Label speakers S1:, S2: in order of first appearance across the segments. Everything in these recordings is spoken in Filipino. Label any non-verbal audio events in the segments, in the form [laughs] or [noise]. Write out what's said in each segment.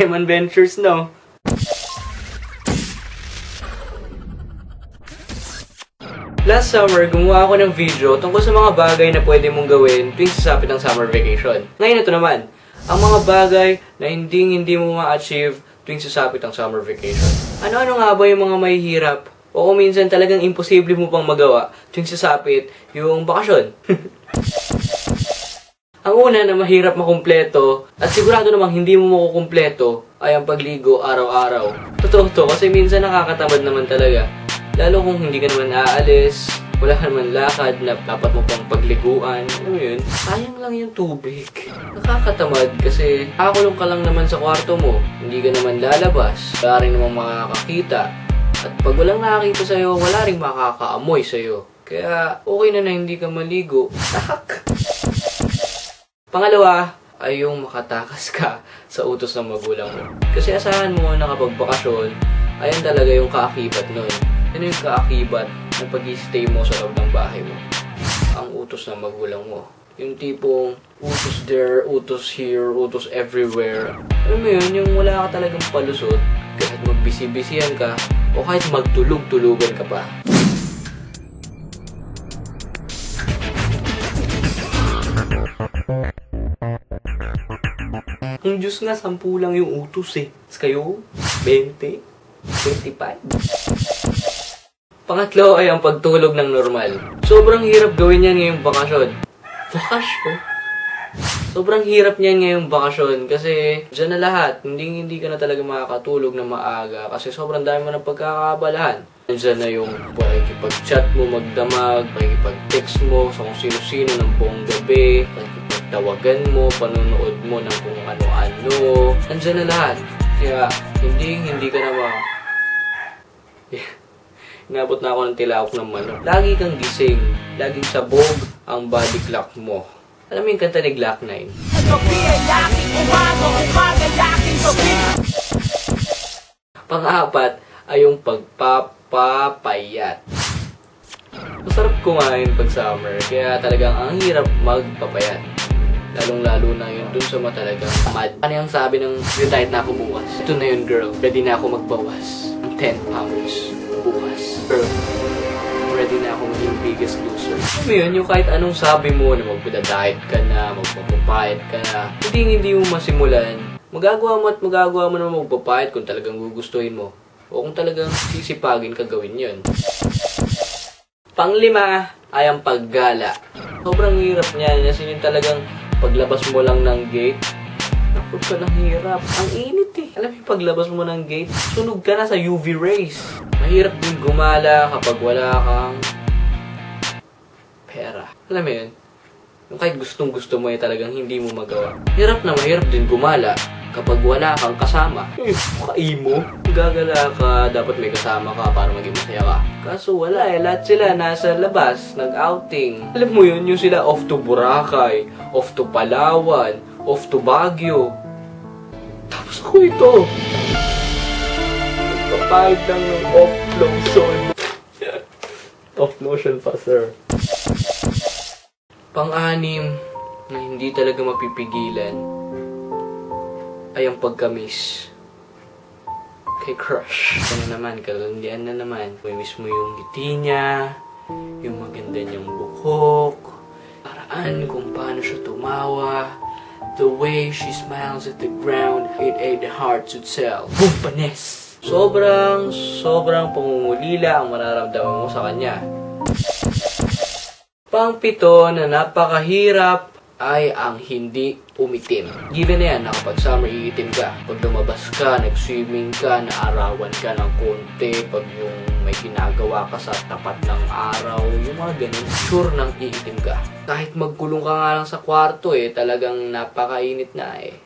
S1: Eman Ventures, no? Last summer, gumawa ako ng video tungkol sa mga bagay na pwede mong gawin tuwing sasapit ng summer vacation. Ngayon ito naman, ang mga bagay na hindi hindi mo ma-achieve tuwing sasapit ang summer vacation. Ano-ano nga ba yung mga mahihirap o kung minsan talagang imposible mo pang magawa tuwing sasapit yung bakasyon? [laughs] ang una na mahirap makumpleto at sigurado namang hindi mo makukumpleto ay ang pagligo araw-araw. Totoo to kasi minsan nakakatamad naman talaga. Lalo kung hindi ka naman aalis, wala ka naman lakad na dapat mo pang pagliguan. Ano yun? Sayang lang yung tubig. Nakakatamad kasi nakakulong ka lang naman sa kwarto mo. Hindi ka naman lalabas. Wala rin namang makakakita. At pag walang nakakita sa'yo, wala rin makakaamoy sa'yo. Kaya okay na na hindi ka maligo. Tahak! Pangalawa, ay yung makatakas ka sa utos ng magulang mo. Kasi asahan mo na kapag bakasyon, ayan talaga yung kaakibat nun. Ano yung kaakibat ng pag stay mo sa loob ng bahay mo? Ang utos ng magulang mo. Yung tipong utos there, utos here, utos everywhere. Alam mo yun, yung wala ka talagang palusot, kahit magbisi-bisihan ka, o kahit magtulog-tulugan ka pa. Ang Diyos nga, sampu lang yung utos eh. Tapos kayo, 20, 25. Pangatlo ay ang pagtulog ng normal. Sobrang hirap gawin yan ngayong bakasyon. Bakasyon? Sobrang hirap niyan ngayong bakasyon kasi dyan na lahat. Hindi hindi ka na talaga makakatulog na maaga kasi sobrang dami mo ng pagkakabalahan. Nandiyan na yung pakikipag-chat mo magdamag, pakikipag-text mo sa kung sino-sino ng buong gabi, pakikipagtawagan mo, panonood mo ng kung ano-ano. Nandiyan na lahat. Kaya hindi hindi ka na ma... [laughs] Inabot na ako ng tilawak ng manok. Lagi kang gising. Laging sabog ang body clock mo. Alam mo yung kanta ni Glock 9?
S2: Gabi ay laking umaga, umaga laking gabi
S1: Pang-apat ay yung pagpapapayat. Masarap kumain pag summer, kaya talagang ang hirap magpapayat. Lalong-lalo na yun dun sa matalagang mad. Ano yung sabi ng yung diet na ako bukas? Ito na yun, girl. Ready na ako magbawas. ng 10 pounds bukas. Girl, ready na ako maging biggest loser. Alam yun, yung kahit anong sabi mo na magpapadiet ka na, magpapapayat ka na, hindi hindi mo masimulan, magagawa mo at magagawa mo naman magpapayat kung talagang gugustuhin mo. O kung talagang sisipagin ka gawin yun. Panglima ay ang paggala. Sobrang hirap niyan. Kasi yung talagang paglabas mo lang ng gate, naku ka ng hirap. Ang init eh. Alam mo, paglabas mo ng gate, sunog ka na sa UV rays. Mahirap din gumala kapag wala kang pera. Alam mo yun? Yung kahit gustong gusto mo eh talagang hindi mo magawa. Hirap na mahirap din gumala kapag wala kang kasama. Eh, kaimo. Gagala ka, dapat may kasama ka para maging masaya ka. Kaso wala eh, lahat sila nasa labas, nag-outing. Alam mo yun, yung sila off to Boracay, off to Palawan, off to Baguio. Tapos ako ito. Nagpapahid lang ng off lotion. [laughs] off lotion pa, sir. Pang-anim na hindi talaga mapipigilan ay ang pagkamis kay crush. Ano naman, kalandian na naman. May miss mo yung ngiti niya, yung maganda niyang buhok, paraan kung paano siya tumawa, the way she smiles at the ground, it the heart to tell. Boom, panes! Sobrang, sobrang pangungulila ang mararamdaman mo sa kanya. Pangpito na napakahirap ay ang hindi umitim. Given na yan na kapag summer iitim ka, pag lumabas ka, nag-swimming ka, naarawan ka ng konti, pag yung may ginagawa ka sa tapat ng araw, yung mga ganun, sure nang iitim ka. Kahit magkulong ka nga lang sa kwarto eh, talagang napakainit na eh.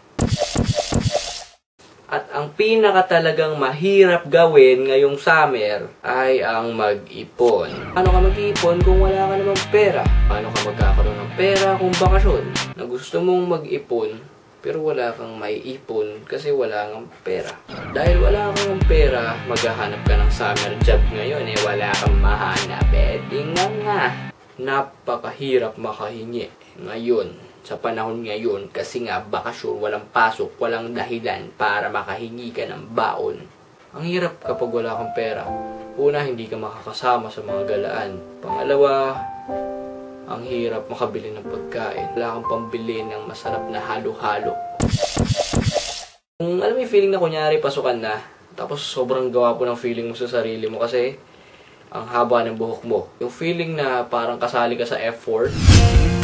S1: Ang pinaka talagang mahirap gawin ngayong summer ay ang mag-ipon. Paano ka mag-ipon kung wala ka namang pera? Paano ka magkakaroon ng pera kung bakasyon? Na gusto mong mag-ipon pero wala kang maiipon kasi wala kang pera. Dahil wala kang pera, maghahanap ka ng summer job ngayon eh wala kang mahanap. Eh, di nga nga. Napakahirap makahingi ngayon sa panahon ngayon kasi nga bakasyon, walang pasok, walang dahilan para makahingi ka ng baon. Ang hirap kapag wala kang pera. Una, hindi ka makakasama sa mga galaan. Pangalawa, ang hirap makabili ng pagkain. Wala kang pambili ng masarap na halo-halo. Kung alam mo feeling na kunyari pasukan na, tapos sobrang gawa po ng feeling mo sa sarili mo kasi ang haba ng buhok mo. Yung feeling na parang kasali ka sa F4.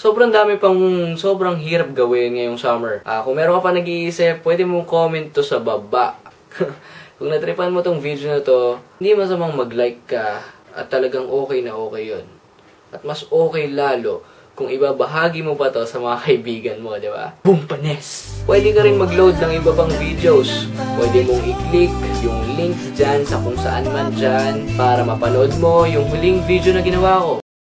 S1: Sobrang dami pang, sobrang hirap gawin ngayong summer. Ah, kung meron ka pa nag-iisip, pwede mong comment to sa baba. [laughs] kung natripan mo tong video na to, hindi masamang mag-like ka at talagang okay na okay yon. At mas okay lalo kung ibabahagi mo pa to sa mga [laughs] kaibigan mo, di ba? Boom, panes! Pwede ka rin mag-load ng iba pang videos. Pwede mong i-click yung link dyan sa kung saan man dyan para mapanood mo yung huling video na ginawa ko.